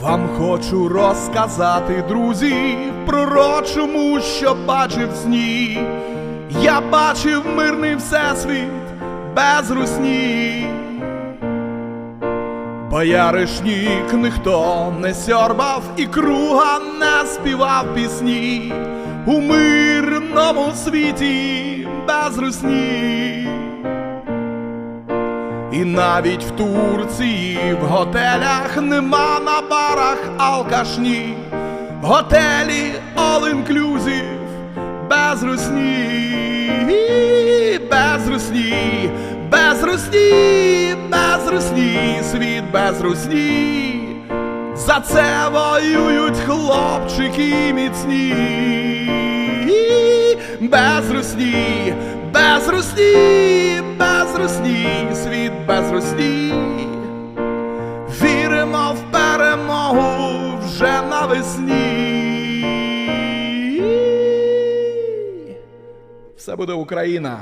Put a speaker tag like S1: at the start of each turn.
S1: Вам хочу розказати, друзі, пророчому, що бачив сні. Я бачив мирний всесвіт без русні. Бояришнік ніхто не сьорбав і круга не співав пісні у мирному світі без русні. І навіть в Турції в готелях нема на барах алкашні, в готелі all inclusive без русні, без русні, без русні, без русні, світ без русні. За це воюють хлопчики міцні, без русні, без русні, без русні, світ без Росії, Віримо в перемогу вже навесні. Все буде Україна.